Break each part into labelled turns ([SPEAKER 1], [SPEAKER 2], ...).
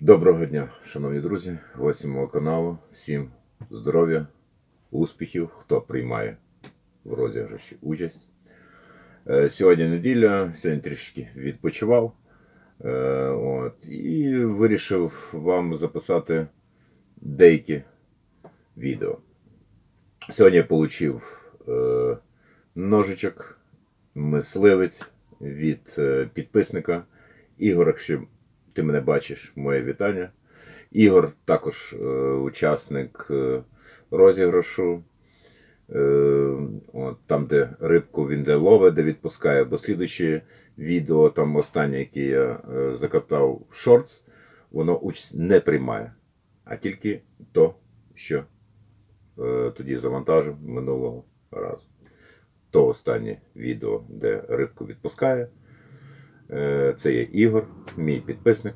[SPEAKER 1] Доброго дня, шановні друзі, гості мого каналу. Всім здоров'я, успіхів, хто приймає в розіграші участь. Е, Сьогодні неділя, сьогодні трішки відпочивав. Е, От, і вирішив вам записати деякі відео. Сьогодні я отримав е, ножичок, мисливець від підписника Ігора, якщо ти мене бачиш, моє вітання. Ігор також е, учасник е, розіграшу. Е, от, там, де рибку він де ловить, де відпускає, бо слідуюче відео, там останнє, яке я е, закатав в шортс, воно участь не приймає, а тільки то, що е, тоді завантажив минулого разу. То останнє відео, де рибку відпускає. Е, Це є Ігор, мій підписник.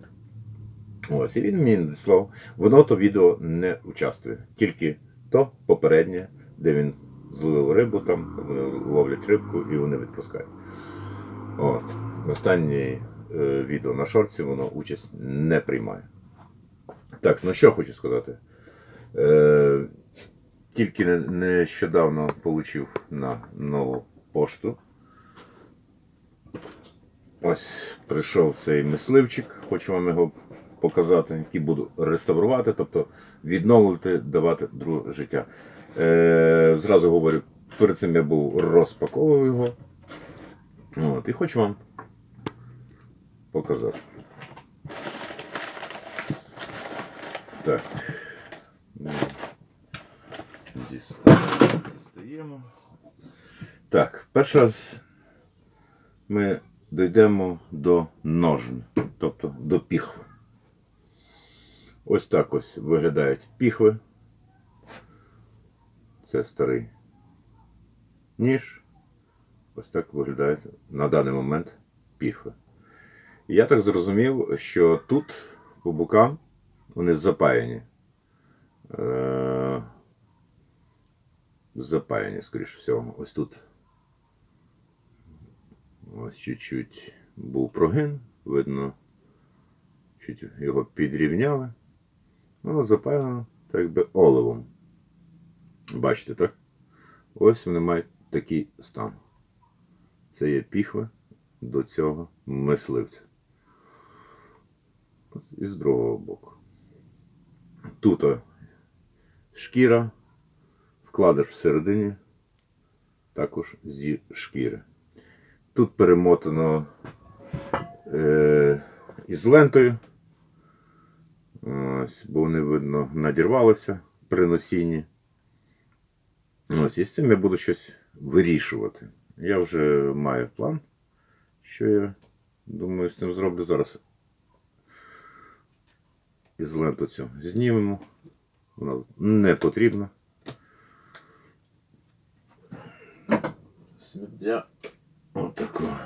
[SPEAKER 1] Ось, і він мені надіслав. Воно то відео не участвує. Тільки то попереднє, де він зловив рибу, там вони ловлять рибку і вони відпускають. От. Останнє е, відео на шорці, воно участь не приймає. Так, ну що хочу сказати. Е, тільки нещодавно отримав на нову пошту. Ось прийшов цей мисливчик, хочу вам його показати, який буду реставрувати, тобто відновлювати, давати друге життя. Е, зразу говорю, перед цим я був розпаковував його. От, і хочу вам показати. Так. Дістаємо. Так, перший раз ми дійдемо до ножен, тобто до піхви. Ось так ось виглядають піхви. Це старий ніж. Ось так виглядають на даний момент піхви. Я так зрозумів, що тут по бокам вони запаяні. Е- запаяні, скоріш всього. Ось тут Ось чуть-чуть був прогин, видно, чуть його підрівняли. Ну, запевнено, так би оливом. Бачите, так? Ось вони мають такий стан. Це є піхви до цього мисливця. І з другого боку. Тут шкіра, вкладеш всередині, також зі шкіри. Тут перемотано е, із лентою. Ось, бо вони, видно, надірвалися при носінні. Ось, і з цим я буду щось вирішувати. Я вже маю план, що я думаю, з цим зроблю зараз. Із ленту цю знімемо. Вона не потрібна. Сміття. Отако.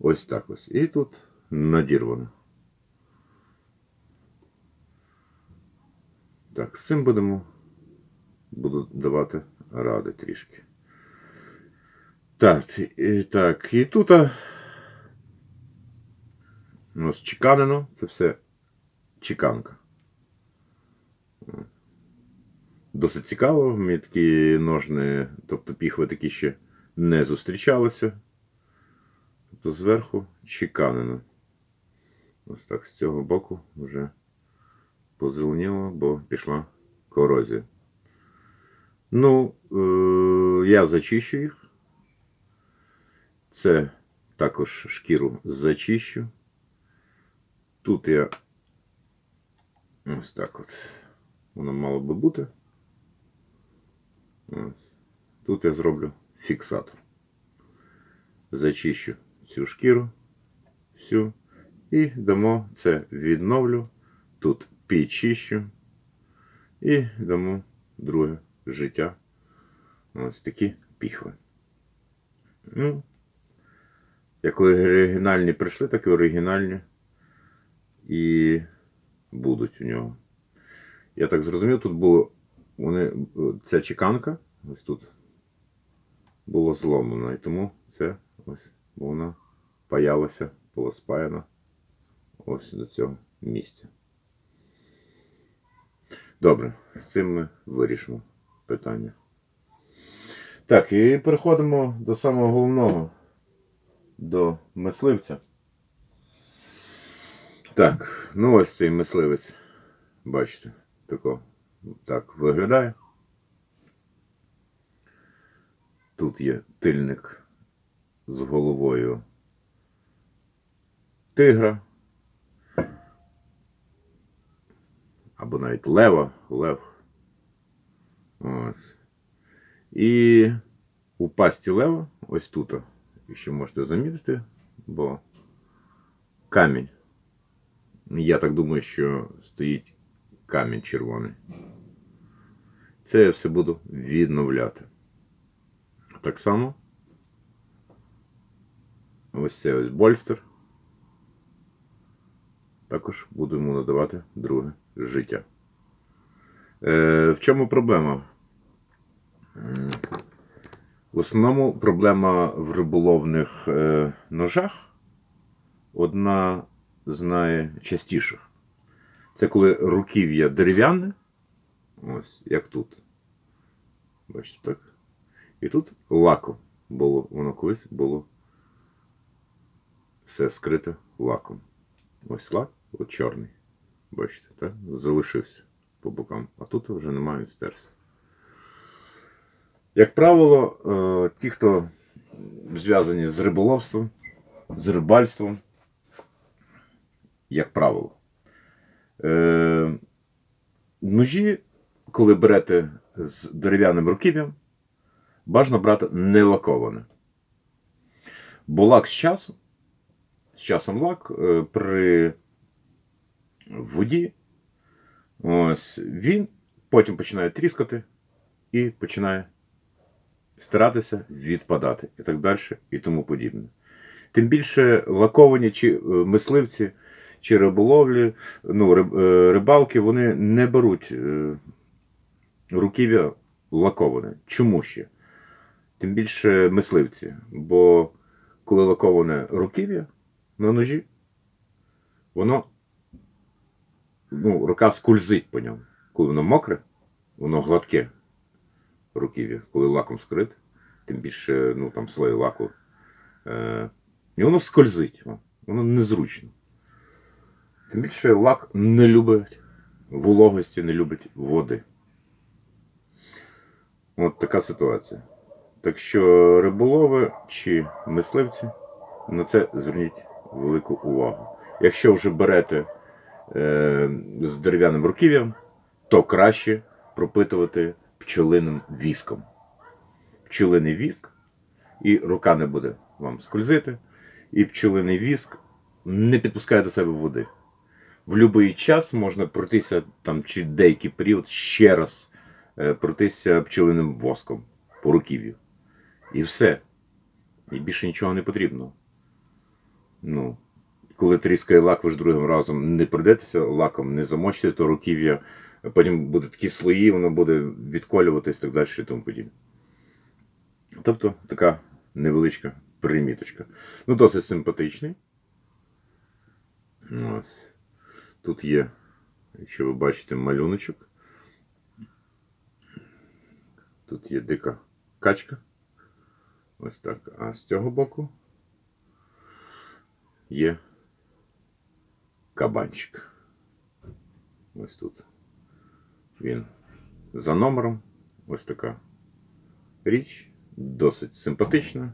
[SPEAKER 1] Ось так ось. І тут надірвано. Так, з цим будемо буду давати ради трішки. Так, і, так, і тут у нас чеканено, це все чеканка. Досить цікаво, мені такі ножни, тобто піхви такі ще не зустрічалися. Тобто зверху чеканено. Ось так з цього боку вже позеленіло, бо пішла корозія. Ну, е- я зачищу їх. Це також шкіру зачищу. Тут я ось так от. Воно мало би бути. Ось. Тут я зроблю фіксатор. Зачищу цю шкіру всю і дамо це відновлю. Тут підчищу і дамо друге життя. Ось такі піхви. Ну, як оригінальні прийшли, так і оригінальні і будуть у нього. Я так зрозумів, тут було вони, ця чеканка, ось тут було зломано, і тому це ось бо вона паялася, була спаяна ось до цього місця. Добре, з цим ми вирішимо питання. Так, і переходимо до самого головного, до мисливця. Так, ну ось цей мисливець, бачите, тако, так виглядає. Тут є тильник з головою тигра. Або навіть лева, лев. Ось. І у пасті лева, ось тут, якщо можете замітити, бо камінь. Я так думаю, що стоїть камінь червоний. Це я все буду відновляти. Так само. Ось це ось больстер. Також буду йому надавати друге життя. Е, в чому проблема? В основному проблема в риболовних е, ножах одна з найчастіших. Це коли руків'я дерев'яне, ось як тут. Бачите, так? І тут лаком було, воно колись було все скрите лаком. Ось лак, от чорний. Бачите, так? Залишився по бокам. А тут вже немає, він стерся. Як правило, е, ті, хто зв'язані з риболовством, з рибальством, як правило, е, ножі, коли берете з дерев'яним руків'ям, бажано брати не лаковане. Бо лак з часом, з часом лак е, при воді, ось, він потім починає тріскати і починає старатися відпадати і так далі, і тому подібне. Тим більше лаковані чи е, мисливці, чи риболовлі, ну, е, рибалки, вони не беруть руків'я лаковане. Чому ще? Тим більше мисливці. Бо коли лаковане руків'я на ножі, воно ну, рука скользить по ньому. Коли воно мокре, воно гладке руків'я, коли лаком скрите, тим більше ну, там слой лаку. Е, і воно скользить, воно незручно. Тим більше лак не любить вологості, не любить води. От така ситуація. Так що риболови чи мисливці, на це зверніть велику увагу. Якщо вже берете е, з дерев'яним руків'ям, то краще пропитувати пчелиним віском. Пчелиний віск, і рука не буде вам скользити, і пчелиний віск не підпускає до себе води. В будь-який час можна пройтися там чи деякий період ще раз е, пройтися пчелиним воском по руків'ю. І все. І більше нічого не потрібно. Ну, коли тріскає лак, ви ж другим разом не прийдетеся лаком, не замочите, то руків'я, потім будуть такі слої, воно буде відколюватись так далі і тому подібне. Тобто така невеличка приміточка. Ну, досить симпатичний. Ось. Тут є, якщо ви бачите, малюночок. Тут є дика качка. Ось так. А з цього боку є кабанчик. Ось тут. Він за номером. Ось така річ. Досить симпатична,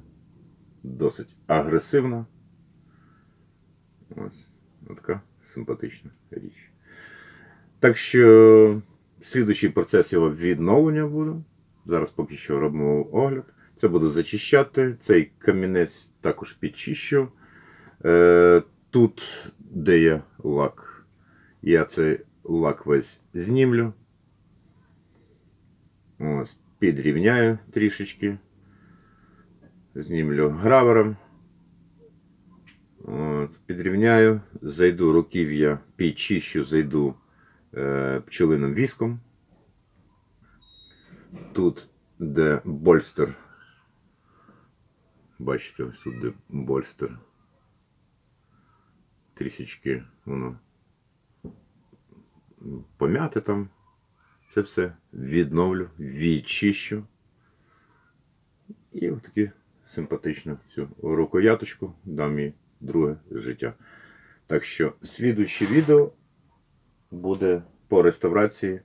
[SPEAKER 1] досить агресивна. Ось така симпатична річ. Так що слідуючий процес його відновлення буде. Зараз поки що робимо огляд. Це буду зачищати. Цей камінець також підчищу. Е, тут, де є лак, я цей лак весь знімлю. Ось, підрівняю трішечки. Знімлю гравером. От, підрівняю, зайду руків'я, підчищу, зайду е, пчелиним віском. Тут, де больстер. Бачите, ось тут де больстер. Трішечки воно пом'яте там. це все відновлю, відчищу. І отакі симпатичну цю рукояточку дам їй друге життя. Так що слідуюче відео буде по реставрації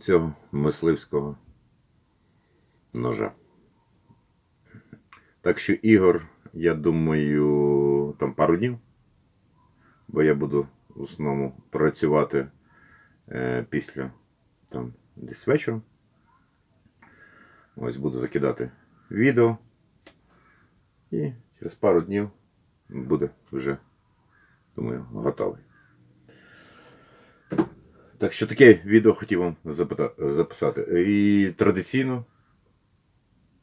[SPEAKER 1] цього мисливського ножа. Так що ігор, я думаю, там пару днів, бо я буду в основному працювати е, після там десь вечором. Ось буду закидати відео. І через пару днів буде вже, думаю, готовий. Так що таке відео хотів вам записати. І традиційно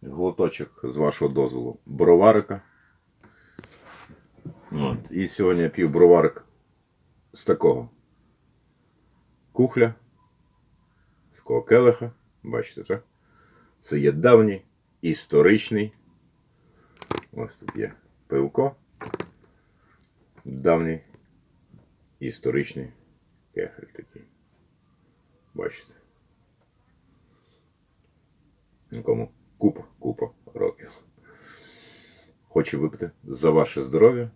[SPEAKER 1] глоточок з вашого дозволу броварика. От. І сьогодні я п'ю броварик з такого кухля, з такого келиха. Бачите, так? Це є давній історичний. Ось тут є пивко. Давній історичний кехель такий. Бачите. Нікому купа, купа років. Хочу випити за ваше здоров'я.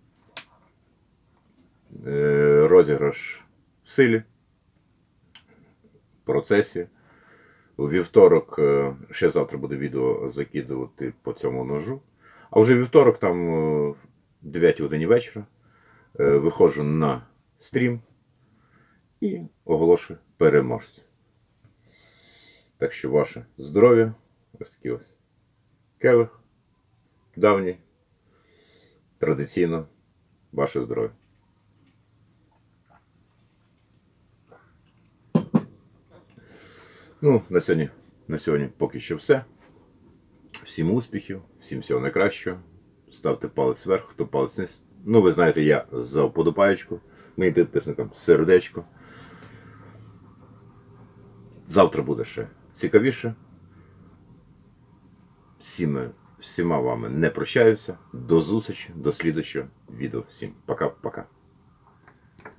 [SPEAKER 1] Е, Розіграш в силі. В процесі. У вівторок, е, ще завтра буде відео закидувати по цьому ножу. А вже вівторок, там е, в 9 годині вечора, виходжу на стрім і оголошую переможця. Так що ваше здоров'я, ось такий ось келих, давній, традиційно ваше здоров'я. Ну, на сьогодні, на сьогодні поки що все. Всім успіхів, всім всього найкращого. Ставте палець вверх, хто палець вниз. Ну, ви знаєте, я за вподобаєчку. Моїм підписникам сердечко. Завтра буде ще цікавіше. Всіми, всіма вами не прощаюся. До зустрічі, до слідчого відео. Всім пока-пока.